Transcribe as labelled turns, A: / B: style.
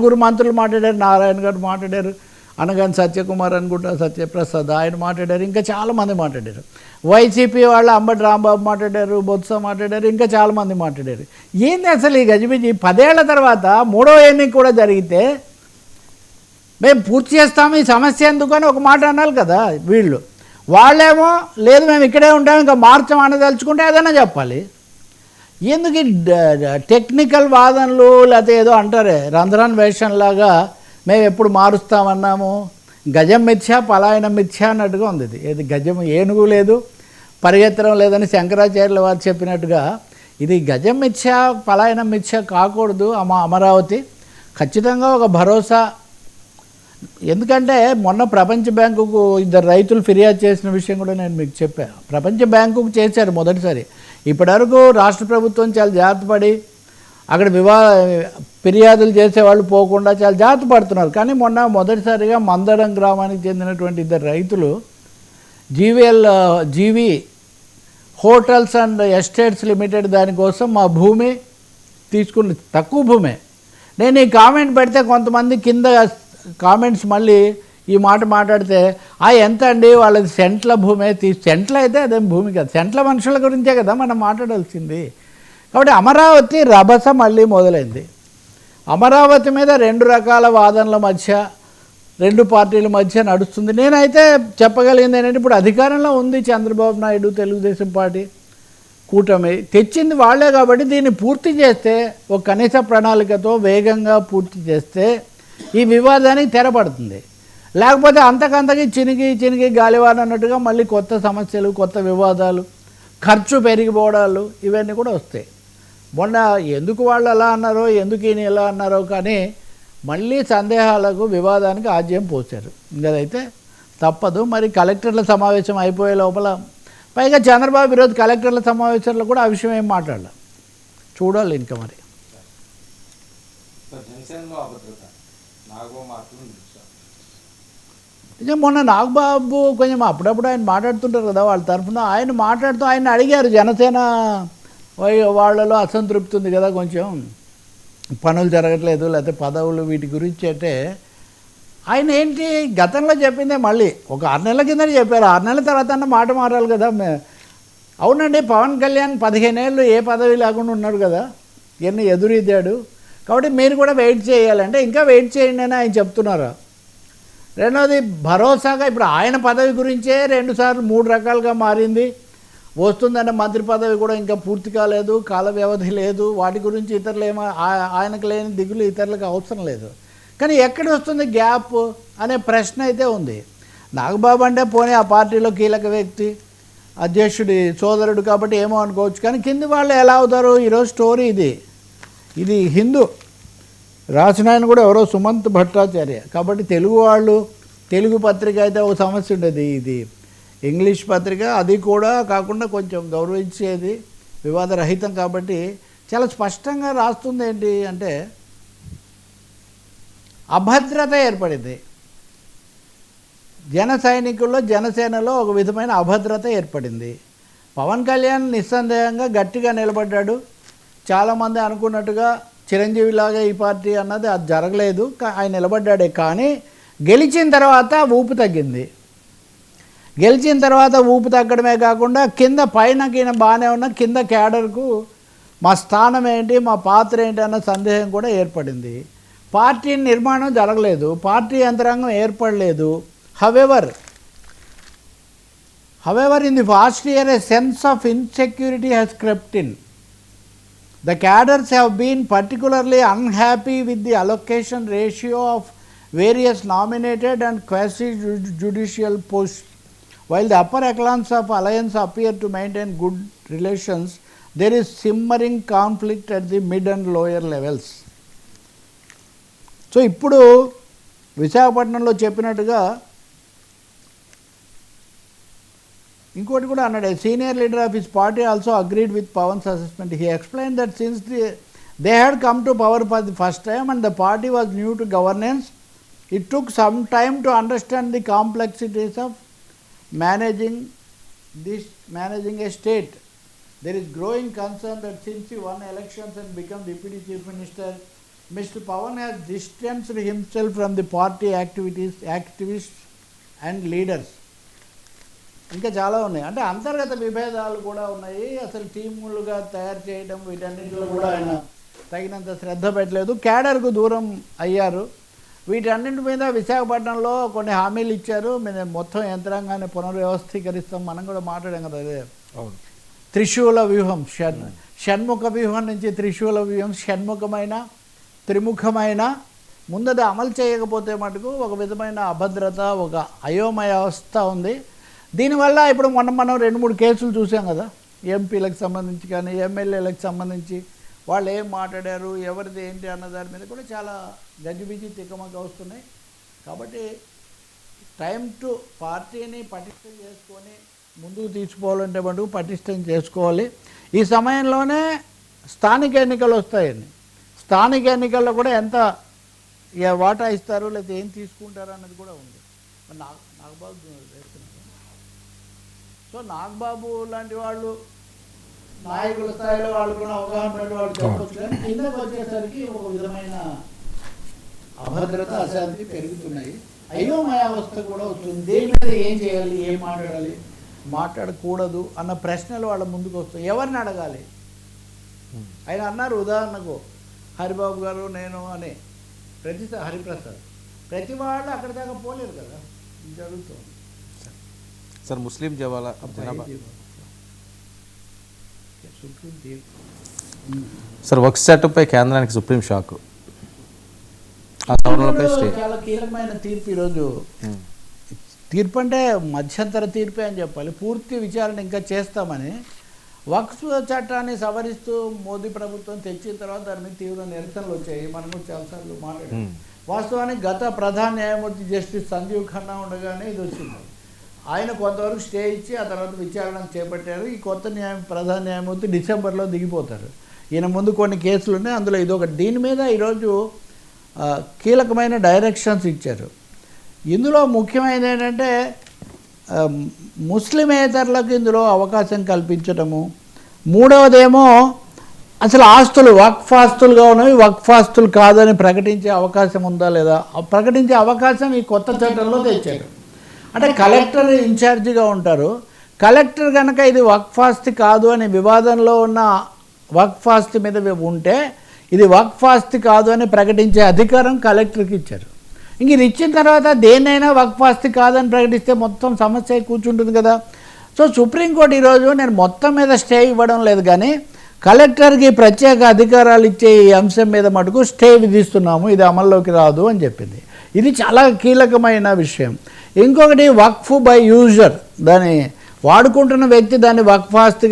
A: నలుగురు మంత్రులు మాట్లాడారు నారాయణ గారు మాట్లాడారు అనగాని సత్యకుమార్ అనుకుంటా సత్యప్రసాద్ ఆయన మాట్లాడారు ఇంకా చాలామంది మాట్లాడారు. వైసీపీ వాళ్ళు అంబటి రాంబాబు మాట్లాడారు బొత్స మాట్లాడారు ఇంకా చాలామంది మాట్లాడారు. ఏంది అసలు ఈ గజిబిజి? పదేళ్ళ తర్వాత మూడో ఎన్నిక కూడా జరిగితే మేము పూర్తి చేస్తాము ఈ సమస్య ఎందుకు అని ఒక మాట అనాలి కదా వీళ్ళు. వాళ్ళేమో లేదు మేము ఇక్కడే ఉంటాం ఇంకా మార్చం అనదలుచుకుంటే ఏదైనా చెప్పాలి. ఎందుకు టెక్నికల్ వాదనలు లేకపోతే ఏదో అంటారే రంధ్రాన్ వేషంలాగా మేము ఎప్పుడు మారుస్తామన్నాము? గజం మిథ్య పలాయనం మిథ్య అన్నట్టుగా ఉంది ఇది. ఏది గజం ఏనుగు లేదు పరిగెత్తడం లేదని శంకరాచార్యుల వారు చెప్పినట్టుగా ఇది గజం మిథ్య పలాయన మిథ్య కాకూడదు అమ అమరావతి. ఖచ్చితంగా ఒక భరోసా. ఎందుకంటే మొన్న ప్రపంచ బ్యాంకుకు ఇద్దరు రైతులు ఫిర్యాదు చేసిన విషయం కూడా నేను మీకు చెప్పాను ప్రపంచ బ్యాంకుకు చేశారు మొదటిసారి. ఇప్పటివరకు రాష్ట్ర ప్రభుత్వం చాలా జాగ్రత్త పడి అక్కడ వివా ఫిర్యాదులు చేసేవాళ్ళు పోకుండా చాలా జాగ్రత్త పడుతున్నారు కానీ మొన్న మొదటిసారిగా మందడం గ్రామానికి చెందినటువంటి ఇద్దరు రైతులు GVL GV hotels and estates limited దానికోసం మా భూమి తీసుకుని తక్కువ భూమే. నేను ఈ కామెంట్ పెడితే కొంతమంది కింద కామెంట్స్ మళ్ళీ ఈ మాట మాట్లాడితే ఆ ఎంత అండి వాళ్ళది సెంట్ల భూమే. తీ సెంట్ల అయితే అదేం భూమి కదా. సెంట్ల మనుషుల గురించే కదా మనం మాట్లాడాల్సింది. కాబట్టి అమరావతి రభస మళ్ళీ మొదలైంది. అమరావతి మీద రెండు రకాల వాదనల మధ్య రెండు పార్టీల మధ్య నడుస్తుంది. నేనైతే చెప్పగలిగింది ఏంటంటే ఇప్పుడు అధికారంలో ఉంది చంద్రబాబు నాయుడు తెలుగుదేశం పార్టీ కూటమి. తెచ్చింది వాళ్ళే కాబట్టి దీన్ని పూర్తి చేస్తే ఒక కనీస ప్రణాళికతో వేగంగా పూర్తి చేస్తే ఈ వివాదానికి తెరపడుతుంది. లేకపోతే అంతకంతకి చినిగి చినిగి గాలివాన అన్నట్టుగా మళ్ళీ కొత్త సమస్యలు కొత్త వివాదాలు ఖర్చు పెరిగిపోవడాలు ఇవన్నీ కూడా వస్తాయి. మొన్న ఎందుకు వాళ్ళు అలా అన్నారో ఎందుకు ఈయన ఎలా అన్నారో కానీ మళ్ళీ సందేహాలకు వివాదానికి ఆజ్యం పోశారు. ఇంకదైతే తప్పదు. మరి కలెక్టర్ల సమావేశం అయిపోయే లోపల పైగా చంద్రబాబు ఈరోజు కలెక్టర్ల సమావేశంలో కూడా ఆ విషయం ఏం మాట్లాడాలి? చూడాలి ఇంకా మరి.
B: సార్
A: మొన్న నాగబాబు కొంచెం అప్పుడప్పుడు ఆయన మాట్లాడుతుంటారు కదా వాళ్ళ తరఫున. ఆయన మాట్లాడుతూ ఆయన అడిగారు జనసేన వాళ్ళలో అసంతృప్తి ఉంది కదా కొంచెం. పనులు జరగట్లేదు లేకపోతే పదవులు వీటి గురించి అంటే ఆయన ఏంటి గతంలో చెప్పిందే మళ్ళీ. ఒక ఆరు నెలల కింద చెప్పారు. ఆరు నెలల తర్వాత అన్న మాట మారాలి కదా అవునండి పవన్ కళ్యాణ్ పదిహేనేళ్ళు ఏ పదవి లేకుండా ఉన్నాడు కదా. ఎన్ని ఎదురీద్దాడు. కాబట్టి మీరు కూడా వెయిట్ చేయాలంటే ఇంకా వెయిట్ చేయండి అని ఆయన చెప్తున్నారు. రెండవది భరోసాగా ఇప్పుడు ఆయన పదవి గురించే రెండుసార్లు మూడు రకాలుగా మారింది. వస్తుందన్న మంత్రి పదవి కూడా ఇంకా పూర్తి కాలేదు కాల వ్యవధి లేదు. వాటి గురించి ఇతరులు ఏమో ఆ- ఆయనకు లేని దిగులు ఇతరులకు అవసరం లేదు. కానీ ఎక్కడ వస్తుంది గ్యాప్ అనే ప్రశ్న అయితే ఉంది. నాగబాబు అంటే పోనీ ఆ పార్టీలో కీలక వ్యక్తి అధ్యక్షుడి సోదరుడు కాబట్టి ఏమో అనుకోవచ్చు. కానీ కింది వాళ్ళు ఎలా అవుతారు? ఈరోజు స్టోరీ ఇది. ఇది హిందూ. రాసిన ఆయన కూడా ఎవరో సుమంత్ భట్టాచార్య. కాబట్టి తెలుగు వాళ్ళు తెలుగు పత్రిక అయితే ఒక సమస్య ఉండేది ఇది. ఇంగ్లీష్ పత్రిక అది కూడా కాకుండా కొంచెం గౌరవించేది వివాదరహితం కాబట్టి చాలా స్పష్టంగా రాస్తుంది ఏంటి అంటే అభద్రత ఏర్పడింది. జన సైనికుల్లో జనసేనలో ఒక విధమైన అభద్రత ఏర్పడింది. పవన్ కళ్యాణ్ నిస్సందేహంగా గట్టిగా నిలబడ్డాడు. చాలామంది అనుకున్నట్టుగా చిరంజీవిలాగా ఈ పార్టీ అన్నది అది జరగలేదు. ఆయన నిలబడ్డాడే కానీ గెలిచిన తర్వాత ఊపు తగ్గింది. గెలిచిన తర్వాత ఊపు తగ్గడమే కాకుండా కింద పైన కింద బాగానే ఉన్న కింద క్యాడర్కు మా స్థానం ఏంటి మా పాత్ర ఏంటి అన్న సందేహం కూడా ఏర్పడింది. పార్టీ నిర్మాణం జరగలేదు. పార్టీ యంత్రాంగం ఏర్పడలేదు. However however in the past year a sense of insecurity has crept in The cadres have been particularly unhappy with the allocation ratio of various nominated and quasi judicial posts. While the upper echelons of alliance appear to maintain good relations, there is simmering conflict at the mid and lower levels. So ఇప్పుడు విశాఖపట్నంలో చెప్పినట్టుగా ఇంకోటి కూడా అన్నాడు senior leader of his party also agreed with Pawan's assessment he explain that since the they had come to power for the first time and the party was new to governance it took some time to understand the complexities of managing this managing a state there is growing concern that since you won elections and become deputy chief minister Mr. Pawan has distanced himself from the party activities, activists and leaders. ఇంకా చాలా ఉన్నాయి. అంటే అంతర్గత విభేదాలు కూడా ఉన్నాయి. అసలు టీములుగా తయారు చేయడం వీటన్నిటిలో కూడా ఆయన తగినంత శ్రద్ధ పెట్టలేదు. క్యాడర్కు దూరం అయ్యారు. వీటన్నింటి మీద విశాఖపట్నంలో కొన్ని హామీలు ఇచ్చారు. మేము మొత్తం యంత్రాంగాన్ని పునర్వ్యవస్థీకరిస్తాం. మనం కూడా మాట్లాడాం కదా అదే.
C: అవును.
A: త్రిశూల వ్యూహం షణ్ షణ్ముఖ వ్యూహం నుంచి త్రిశూల వ్యూహం షణ్ముఖమైన త్రిముఖమైన ముందది అమలు చేయకపోతే మటుకు ఒక విధమైన అభద్రత ఒక అయోమయ అవస్థ ఉంది. దీనివల్ల ఇప్పుడు మొన్న మనం రెండు మూడు కేసులు చూసాం కదా. ఎంపీలకు సంబంధించి కానీ ఎమ్మెల్యేలకు సంబంధించి వాళ్ళు ఏం మాట్లాడారు ఎవరిది ఏంటి అన్న దాని మీద కూడా చాలా గజిబిజి తికమక వస్తున్నాయి. కాబట్టి టైం టు పార్టీని పటిష్టం చేసుకొని ముందుకు తీసుకోవాలంటే మటుకు పటిష్టం చేసుకోవాలి. ఈ సమయంలోనే స్థానిక ఎన్నికలు వస్తాయండి. స్థానిక ఎన్నికల్లో కూడా ఎంత వాటా ఇస్తారు లేకపోతే ఏం తీసుకుంటారు అన్నది కూడా ఉంది. నాకు నాకు బాగా సో నాగబాబు లాంటి వాళ్ళు నాయకుల స్థాయిలో వాళ్ళు కూడా అవగాహన వాళ్ళు చెప్పొచ్చు కానీ కిందకు వచ్చేసరికి ఒక విధమైన అభద్రత అశాంతి పెరుగుతున్నాయి. అయోమయావస్థ కూడా వస్తుంది. దేని మీద ఏం చేయాలి ఏం మాట్లాడాలి? మాట్లాడకూడదు అన్న ప్రశ్నలు వాళ్ళ ముందుకు వస్తాయి. ఎవరిని అడగాలి? ఆయన అన్నారు ఉదాహరణకు హరిబాబు గారు నేను అని ప్రతి హరిప్రసాద్. ప్రతి వాళ్ళు అక్కడి దాకా పోలేరు కదా. జరుగుతుంది.
C: సార్ ముస్లిం జవాల జనాభా. సార్ వర్క్ చట్టంపై కేంద్రానికి సుప్రీం షాక్. ఆ సవరణలపై స్టే
A: చాలా కీలకమైన తీర్పు ఈరోజు. తీర్పు అంటే మధ్యంతర తీర్పే అని చెప్పాలి. పూర్తి విచారణ ఇంకా చేస్తామని వక్ఫ్ చట్టాన్ని సవరిస్తూ మోదీ ప్రభుత్వం తెచ్చిన తర్వాత దాని మీద తీవ్ర నిరసనలు వచ్చాయి. మనం కూడా చాలాసార్లు మాట్లాడాం. వాస్తవానికి గత ప్రధాన న్యాయమూర్తి జస్టిస్ సంజీవ్ ఖన్నా ఉండగానే ఇది వచ్చింది. ఆయన కొంతవరకు స్టే ఇచ్చి ఆ తర్వాత విచారణ చేపట్టారు. ఈ కొత్త న్యాయ ప్రధాన న్యాయమూర్తి డిసెంబర్లో దిగిపోతారు. ఈయన ముందు కొన్ని కేసులు ఉన్నాయి అందులో ఇది ఒకటి. దీని మీద ఈరోజు కీలకమైన డైరెక్షన్స్ ఇచ్చారు. ఇందులో ముఖ్యమైనది ఏంటంటే ముస్లిమేతరులకు ఇందులో అవకాశం కల్పించటము. మూడవదేమో అసలు ఆస్తులు వక్ఫ్ ఆస్తులుగా ఉన్నవి వక్ఫ్ ఆస్తులు కాదని ప్రకటించే అవకాశం ఉందా లేదా? ప్రకటించే అవకాశం ఈ కొత్త చట్టంలో తెచ్చారు. అంటే కలెక్టర్ ఇన్ఛార్జిగా ఉంటారు. కలెక్టర్ కనుక ఇది వక్ఫ్ ఆస్తి కాదు అని వివాదంలో ఉన్న వక్ఫ్ ఆస్తి మీద ఉంటే ఇది వక్ఫ్ ఆస్తి కాదు అని ప్రకటించే అధికారం కలెక్టర్కి ఇచ్చారు. ఇంక ఇది ఇచ్చిన తర్వాత దేన్నైనా వక్ఫ్ ఆస్తి కాదని ప్రకటిస్తే మొత్తం సమస్య కూర్చుంటుంది కదా. సో సుప్రీంకోర్టు ఈరోజు నేను మొత్తం మీద స్టే ఇవ్వడం లేదు కానీ కలెక్టర్కి ప్రత్యేక అధికారాలు ఇచ్చే ఈ అంశం మీద మటుకు స్టే విధిస్తున్నాము ఇది అమల్లోకి రాదు అని చెప్పింది. ఇది చాలా కీలకమైన విషయం. ఇంకొకటి వక్ఫ్ బై యూజర్. దాని వాడుకుంటున్న వ్యక్తి దాన్ని వక్ఫాస్తిగా